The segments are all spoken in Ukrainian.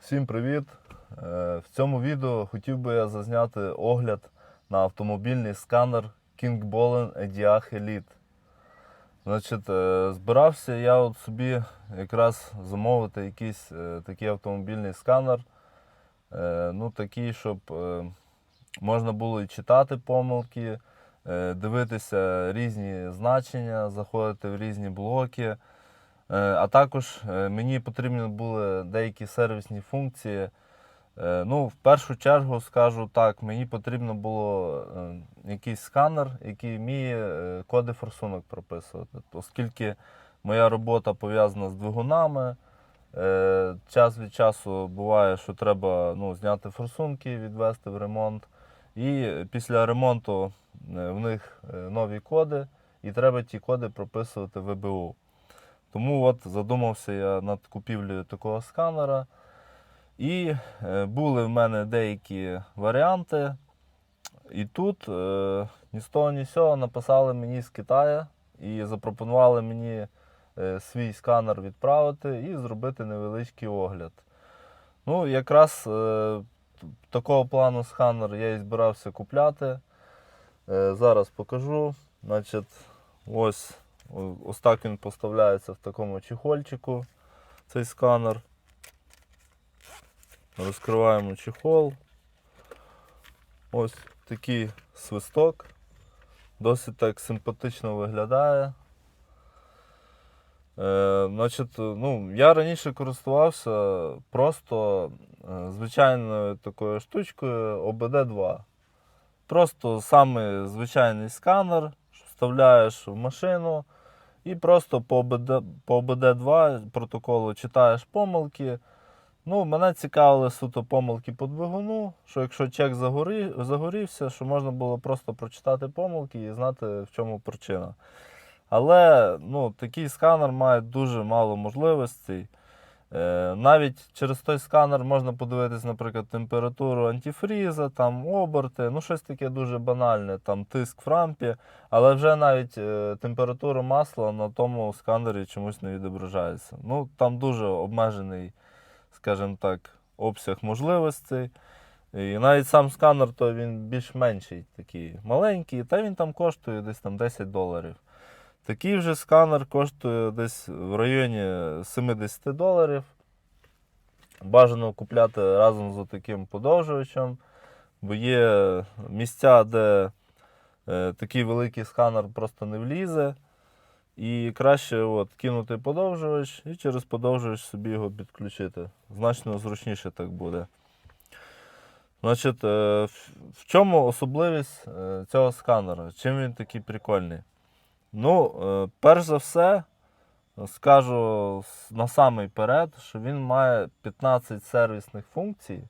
Всім привіт! Е, В цьому відео хотів би я зазняти огляд на автомобільний сканер King Bollen EDIAC Elite. Значить, е, збирався я от собі якраз замовити якийсь е, такий автомобільний сканер. Ну, такий, щоб можна було і читати помилки, дивитися різні значення, заходити в різні блоки. Е, А також е, мені потрібні були деякі сервісні функції. Е, Ну, в першу чергу скажу так, мені потрібно було якийсь сканер, який вміє коди форсунок прописувати. Оскільки моя робота пов'язана з двигунами, час від часу буває, що треба ну, зняти форсунки, відвести в ремонт. І після ремонту в них нові коди, і треба ті коди прописувати в ВБУ. Тому от задумався я над купівлею такого сканера. І е, були в мене деякі варіанти. І тут е, ні з того, ні з цього написали мені з Китаю і запропонували мені е, свій сканер відправити і зробити невеличкий огляд. Ну, якраз е, такого плану сканер я і збирався купляти. Е, зараз покажу. Значить, ось ось так він поставляється в такому чехольчику, цей сканер. Розкриваємо чехол. Ось такий свисток. Досить так симпатично виглядає. Е, значить, ну, я раніше користувався просто е, звичайною такою штучкою OBD2. Просто самий звичайний сканер, що вставляєш в машину і просто по OBD, по OBD2 протоколу читаєш помилки. Ну, мене цікавили суто помилки по двигуну, що якщо чек загорі, загорівся, що можна було просто прочитати помилки і знати, в чому причина. Але ну, такий сканер має дуже мало можливостей. Е, навіть через той сканер можна подивитись, наприклад, температуру антифріза, там оберти, ну щось таке дуже банальне, там тиск в рампі, але вже навіть е, температура масла на тому сканері чомусь не відображається. Ну, там дуже обмежений, скажімо так, обсяг можливостей. І навіть сам сканер, то він більш менший, такий маленький, та він там коштує десь там 10 доларів. Такий вже сканер коштує десь в районі 70 доларів. Бажано купляти разом з таким подовжувачем, бо є місця, де е, такий великий сканер просто не влізе. І краще от, кинути подовжувач і через подовжувач собі його підключити. Значно зручніше так буде. Значить, е, в- чому особливість е, цього сканера? Чим він такий прикольний? Ну, е, перш за все, скажу на самий перед, що він має 15 сервісних функцій,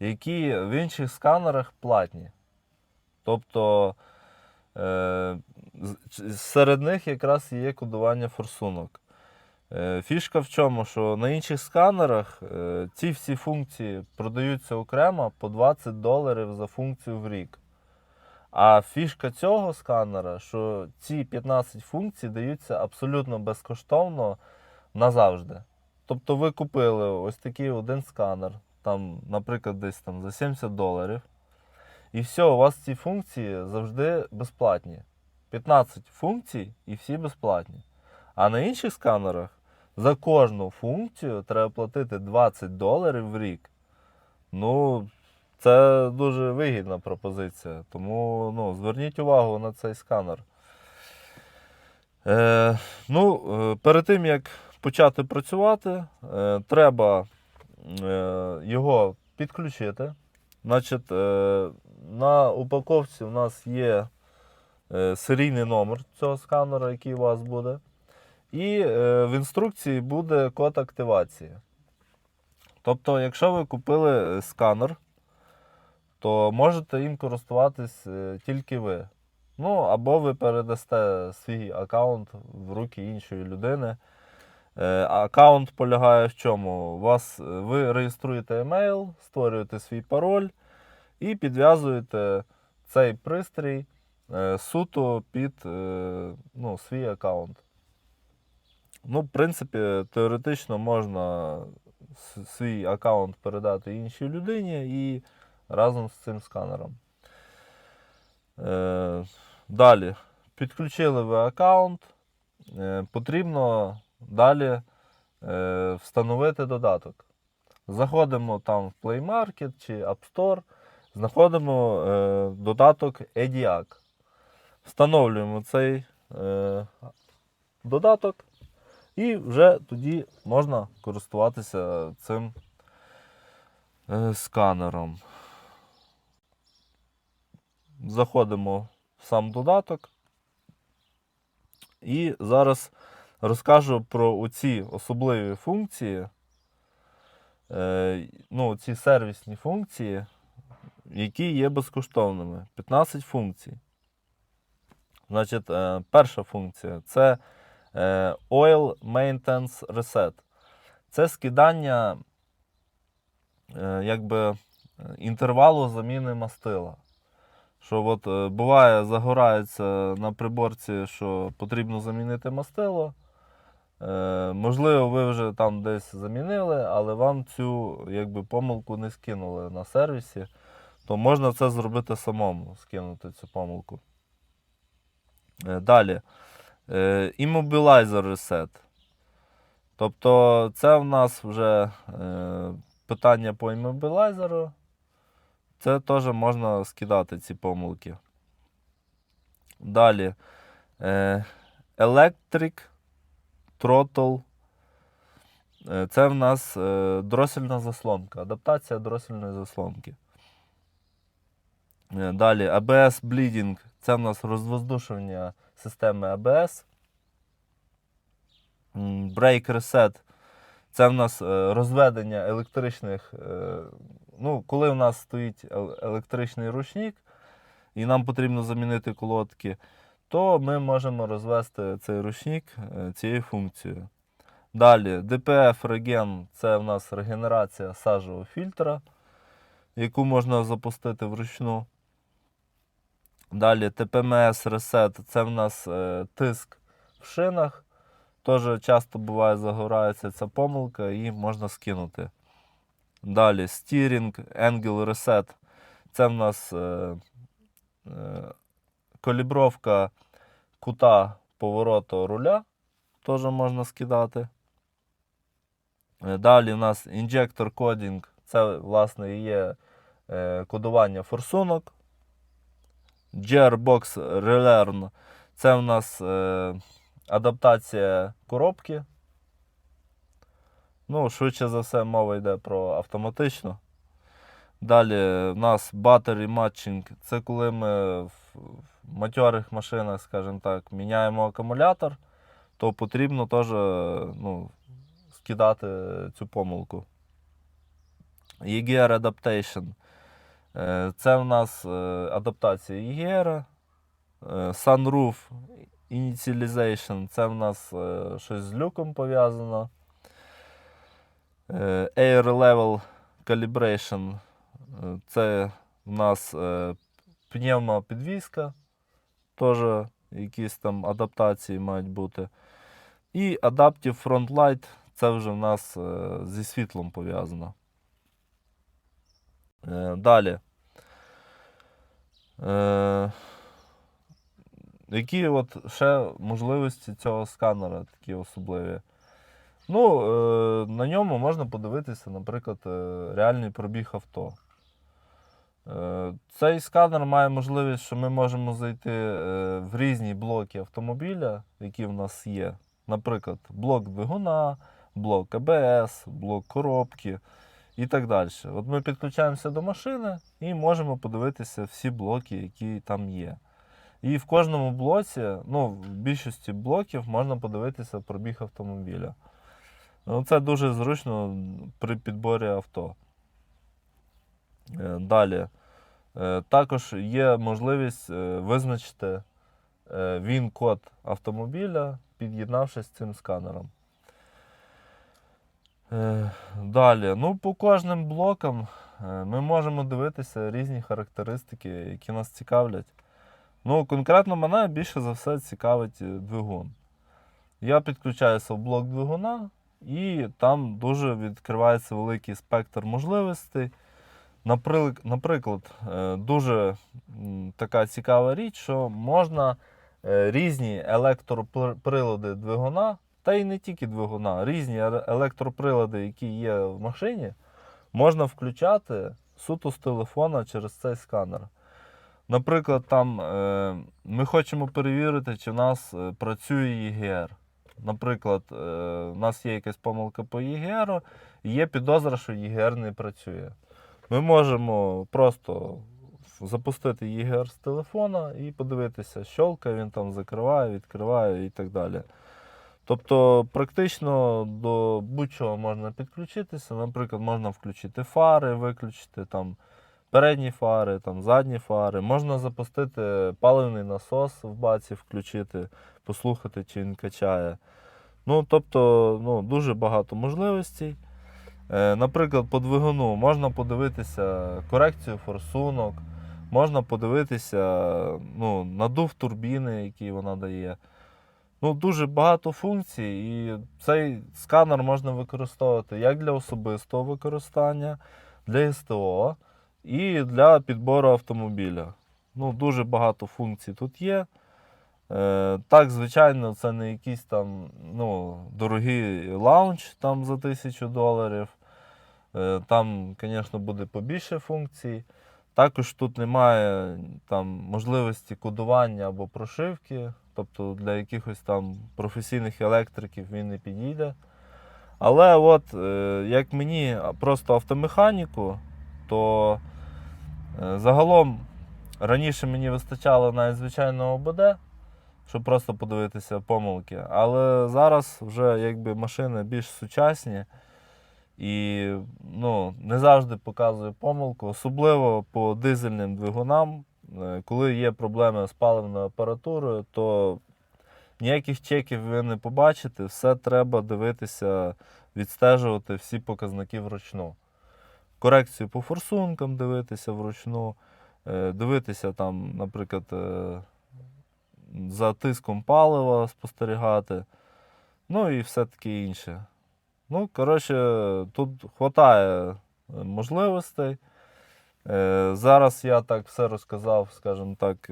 які в інших сканерах платні. Тобто е, серед них якраз є кодування форсунок. Е, Фішка в чому, що на інших сканерах ці всі функції продаються окремо по 20 доларів за функцію в рік. А фішка цього сканера, що ці 15 функцій даються абсолютно безкоштовно назавжди. Тобто ви купили ось такий один сканер, там, наприклад, десь там за 70 доларів. І все, у вас ці функції завжди безплатні. 15 функцій і всі безплатні. А на інших сканерах за кожну функцію треба платити 20 доларів в рік. Ну, це дуже вигідна пропозиція. Тому ну, зверніть увагу на цей сканер. Е, ну, е, перед тим як почати працювати, е, треба е, його підключити. Значить, е, на упаковці у нас є е, серійний номер цього сканера, який у вас буде. І е, в інструкції буде код активації. Тобто, якщо ви купили е, сканер, то можете їм користуватись е, тільки ви. Ну, або ви передасте свій аккаунт в руки іншої людини. Е, Аккаунт полягає в чому? Вас, е, ви реєструєте емейл, створюєте свій пароль і підв'язуєте цей пристрій суто під ну, свій аккаунт. Ну, в принципі, теоретично можна свій аккаунт передати іншій людині і разом з цим сканером. Е, далі. Підключили ви аккаунт. Е, потрібно далі е, встановити додаток. Заходимо там в Play Market чи App Store, знаходимо е, додаток EDIAC. Встановлюємо цей е, додаток, і вже тоді можна користуватися цим е, сканером. Заходимо в сам додаток. І зараз розкажу про ці особливі функції, е, ну, ці сервісні функції, які є безкоштовними. 15 функцій. Значить, е, перша функція це е, Oil Maintenance Reset. Це скидання якби, інтервалу заміни мастила. Що от е, буває, загорається на приборці, що потрібно замінити мастило. Е, можливо, ви вже там десь замінили, але вам цю якби, помилку не скинули на сервісі, то можна це зробити самому, скинути цю помилку. Е, далі. Е, Immobilizer Reset. Тобто, це в нас вже питання по іммобілайзеру. Це теж можна скидати ці помилки. Далі. Е, Electric Throttle. Е, Це в нас е, дросельна заслонка. Адаптація дросельної заслонки. Далі ABS Bleeding. Це в нас розвоздушування системи ABS. М, Brake Reset. Це в нас розведення електричних. Ну, коли в нас стоїть електричний ручник, і нам потрібно замінити колодки, то ми можемо розвести цей ручник е, цією функцією. Далі, DPF Regen це в нас регенерація сажового фільтра, яку можна запустити вручну. Далі TPMS Reset це в нас е, тиск в шинах. Теж часто буває загорається ця помилка і можна скинути. Далі Steering Angle Reset. Це в нас е, е, калібровка кута повороту руля. Теж можна скидати. Е, Далі у нас Injector Coding. Це, власне, є е, кодування форсунок. Gearbox Relearn. Це в нас е, адаптація коробки. Ну, швидше за все, мова йде про автоматично. Далі в нас Battery Matching. Це коли ми в матьорих машинах, скажімо так, міняємо акумулятор, то потрібно теж ну, скидати цю помилку. EGR Adaptation. Е, Це в нас е, адаптація EGR. Е, Sunroof Initialization. Це в нас щось з люком пов'язано. Е, Air Level Calibration. Е, Це в нас е, пневмопідвізка. Теж якісь там адаптації мають бути. І Adaptive Front Light це вже в нас зі світлом пов'язано. Далі. Які от ще можливості цього сканера такі особливі? Ну, е, на ньому можна подивитися, наприклад, е, реальний пробіг авто. Е, Цей сканер має можливість, що ми можемо зайти е, в різні блоки автомобіля, які в нас є. Наприклад, блок двигуна, блок АБС, блок коробки і так далі. От ми підключаємося до машини і можемо подивитися всі блоки, які там є. І в кожному блоці, ну, в більшості блоків можна подивитися пробіг автомобіля. Ну, це дуже зручно при підборі авто. Е, Далі. Е, Також є можливість е, визначити е, він-код автомобіля, під'єднавшись з цим сканером. Далі. Ну, по кожним блокам ми можемо дивитися різні характеристики, які нас цікавлять. Ну, конкретно мене більше за все цікавить двигун. Я підключаюся в блок двигуна, і там дуже відкривається великий спектр можливостей. Наприклад, е, дуже така цікава річ, що можна е, різні електроприлади двигуна, та й не тільки двигуна, різні електроприлади, які є в машині, можна включати суто з телефона через цей сканер. Наприклад, там е, ми хочемо перевірити, чи в нас працює ЄГР. Наприклад, е, у нас є якась помилка по ЄГР, і є підозра, що ЄГР не працює. Ми можемо просто запустити ЄГР з телефона і подивитися, щолкає він там закриває, відкриває і так далі. Тобто, практично до будь-чого можна підключитися. Наприклад, можна включити фари, виключити там передні фари, там задні фари. Можна запустити паливний насос в баці, включити, послухати, чи він качає. Ну, тобто, ну, дуже багато можливостей. Е, Наприклад, по двигуну можна подивитися корекцію форсунок, можна подивитися ну, надув турбіни, який вона дає. Ну, дуже багато функцій, і цей сканер можна використовувати як для особистого використання, для СТО і для підбору автомобіля. Ну, дуже багато функцій тут є. Е, так, звичайно, це не якийсь там ну, дорогий лаунч там за тисячу доларів. Е, там, звісно, буде побільше функцій. Також тут немає там, можливості кодування або прошивки. Тобто для якихось там професійних електриків він не підійде. Але от, е, як мені просто автомеханіку, то загалом раніше мені вистачало навіть звичайного ОБД, щоб просто подивитися помилки. Але зараз вже якби машини більш сучасні і ну, не завжди показує помилку, особливо по дизельним двигунам. Е, Коли є проблеми з паливною апаратурою, то ніяких чеків ви не побачите, все треба дивитися, відстежувати всі показники вручну. Корекцію по форсункам дивитися вручну, е, дивитися там, наприклад, е, за тиском палива спостерігати, ну і все таке інше. Ну, коротше, тут вистачає можливостей. Е, Зараз я так все розказав, скажімо так,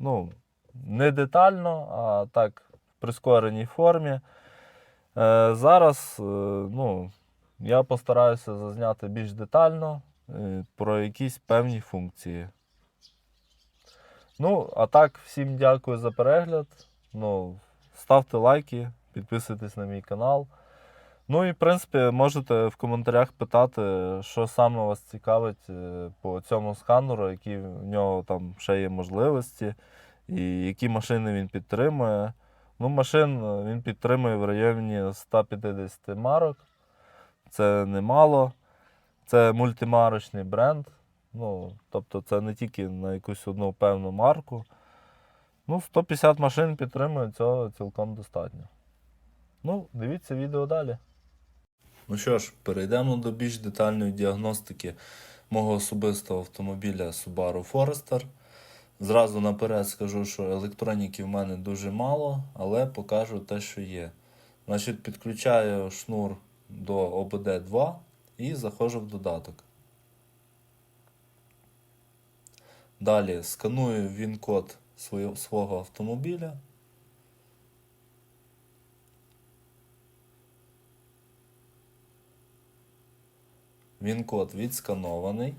ну, не детально, а так в прискореній формі. Зараз ну, я постараюся зазняти більш детально е, про якісь певні функції. Ну, а так, всім дякую за перегляд. Ну, ставте лайки, підписуйтесь на мій канал. Ну і в принципі можете в коментарях питати, що саме вас цікавить е, по цьому сканеру, які в нього там ще є можливості, і які машини він підтримує. Ну, машин е, він підтримує в районі 150 марок. Це немало. Це мультимарочний бренд. Ну, тобто це не тільки на якусь одну певну марку. Ну, 150 машин підтримує, цього цілком достатньо. Ну, дивіться відео далі. Ну що ж, перейдемо до більш детальної діагностики мого особистого автомобіля Subaru Forester. Зразу наперед скажу, що електроніки в мене дуже мало, але покажу те, що є. Значить, підключаю шнур до OBD2 і заходжу в додаток. Далі сканую він-код свого автомобіля. Він-код відсканований.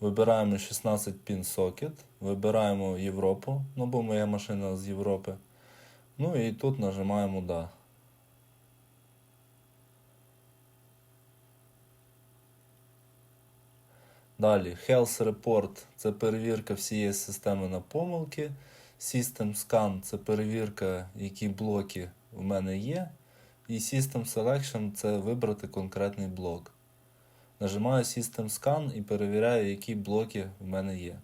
Вибираємо 16 пін сокет, вибираємо Європу, ну бо моя машина з Європи. Ну і тут нажимаємо Да. Далі Health Report це перевірка всієї системи на помилки. System Scan це перевірка, які блоки в мене є. І System Selection це вибрати конкретний блок. Нажимаю System Scan і перевіряю, які блоки в мене є.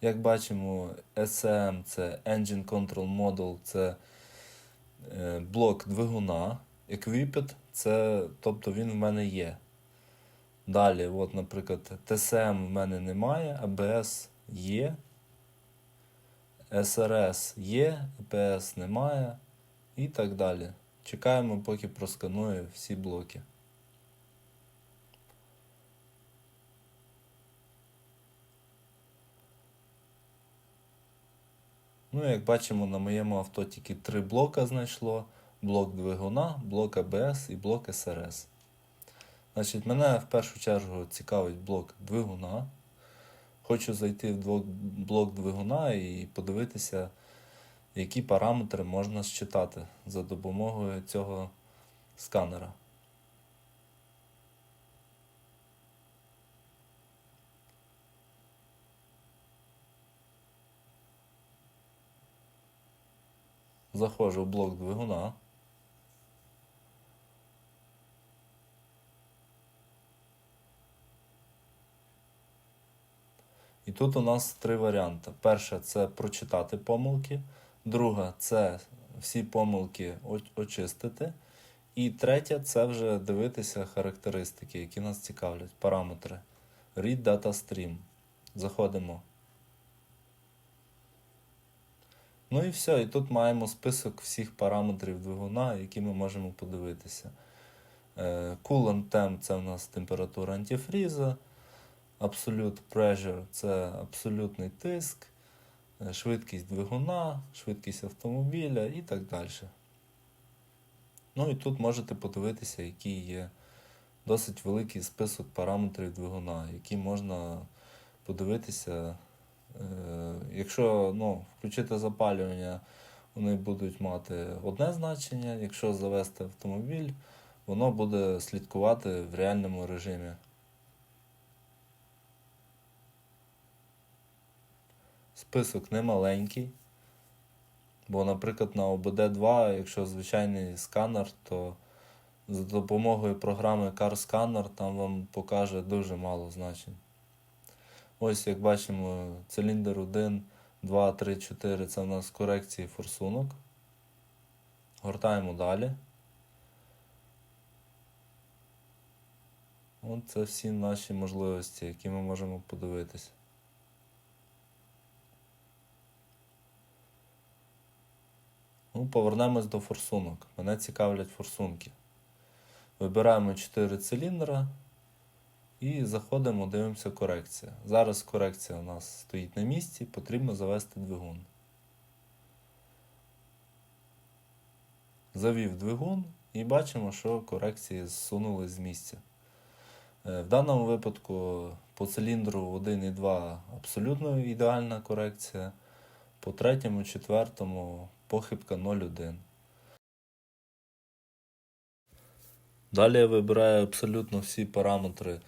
Як бачимо, SCM це Engine Control Model, це е, блок двигуна. Equipped це, тобто він в мене є. Далі, от, наприклад, TSM в мене немає, ABS є. SRS є, EPS немає і так далі. Чекаємо, поки просканує всі блоки. Ну, як бачимо, на моєму авто тільки три блока знайшло: блок двигуна, блок ABS і блок SRS. Значить, мене в першу чергу цікавить блок двигуна. Хочу зайти в блок двигуна і подивитися, які параметри можна считати за допомогою цього сканера. Заходжу в блок двигуна. І тут у нас три варіанти. Перше це прочитати помилки. Друга це всі помилки очистити. І третє це вже дивитися характеристики, які нас цікавлять, параметри. Read Data Stream. Заходимо. Ну і все. І тут маємо список всіх параметрів двигуна, які ми можемо подивитися. Е, Coolant Temp це у нас температура антифріза. Absolute Pressure це абсолютний тиск, е, швидкість двигуна, швидкість автомобіля і так далі. Ну і тут можете подивитися, який є досить великий список параметрів двигуна, які можна подивитися. Е, Якщо ну, включити запалювання, вони будуть мати одне значення. Якщо завести автомобіль, воно буде слідкувати в реальному режимі. Список не маленький. Бо, наприклад, на OBD2, якщо звичайний сканер, то за допомогою програми Car Scanner там вам покаже дуже мало значень. Ось як бачимо, циліндр 1, 2, 3, 4 це в нас корекції форсунок. Гортаємо далі. От це всі наші можливості, які ми можемо подивитися. Ну, повернемось до форсунок. Мене цікавлять форсунки. Вибираємо 4 циліндра і заходимо, дивимося корекція. Зараз корекція у нас стоїть на місці, потрібно завести двигун. Завів двигун і бачимо, що корекції зсунули з місця. Е, В даному випадку по циліндру 1 і 2 абсолютно ідеальна корекція. По третьому, четвертому похибка 0,1. Далі я вибираю абсолютно всі параметри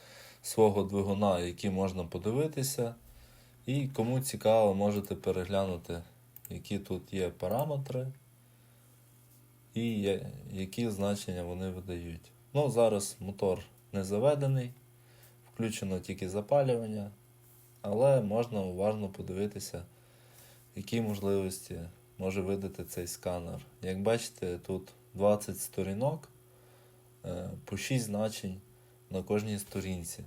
свого двигуна, які можна подивитися. І кому цікаво, можете переглянути, які тут є параметри і які значення вони видають. Ну, зараз мотор не заведений, включено тільки запалювання, але можна уважно подивитися, які можливості може видати цей сканер. Як бачите, тут 20 сторінок, е, по 6 значень на кожній сторінці.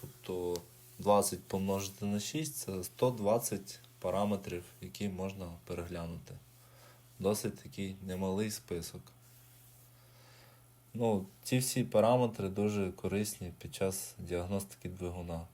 Тобто 20 помножити на 6 це 120 параметрів, які можна переглянути. Досить такий немалий список. Ну, ці всі параметри дуже корисні під час діагностики двигуна.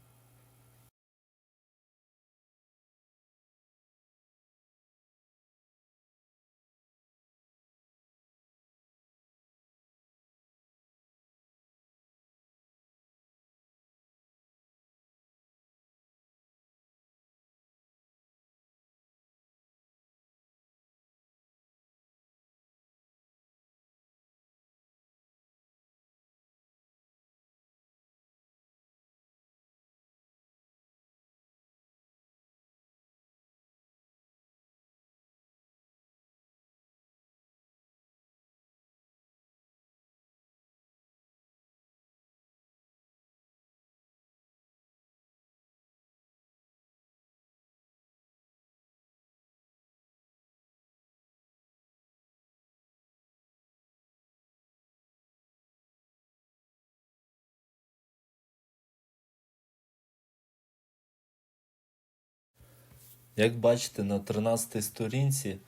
Як бачите на 13 сторінці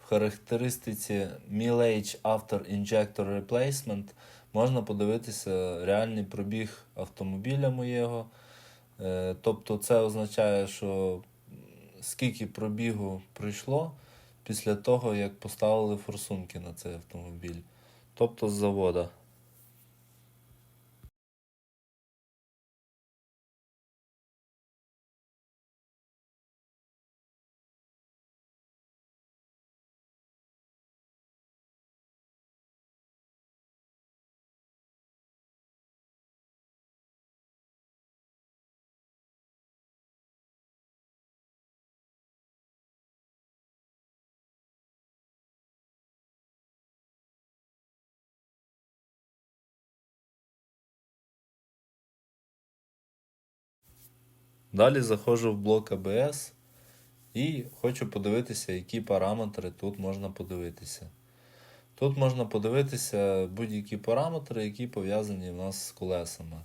в характеристиці Mileage After Injector Replacement можна подивитися реальний пробіг автомобіля моєго. Е, Тобто це означає, що скільки пробігу пройшло після того, як поставили форсунки на цей автомобіль. Тобто з завода. Далі заходжу в блок ABS і хочу подивитися, які параметри тут можна подивитися. Тут можна подивитися будь-які параметри, які пов'язані в нас з колесами.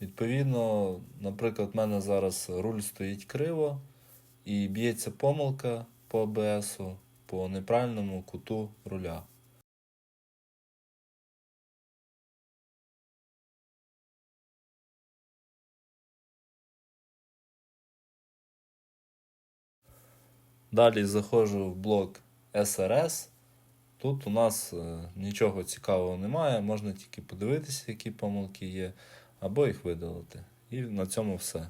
Відповідно, наприклад, в мене зараз руль стоїть криво і б'ється помилка по АБС по неправильному куту руля. Далі заходжу в блок SRS. Тут у нас е, нічого цікавого немає, можна тільки подивитися, які помилки є, або їх видалити. І на цьому все.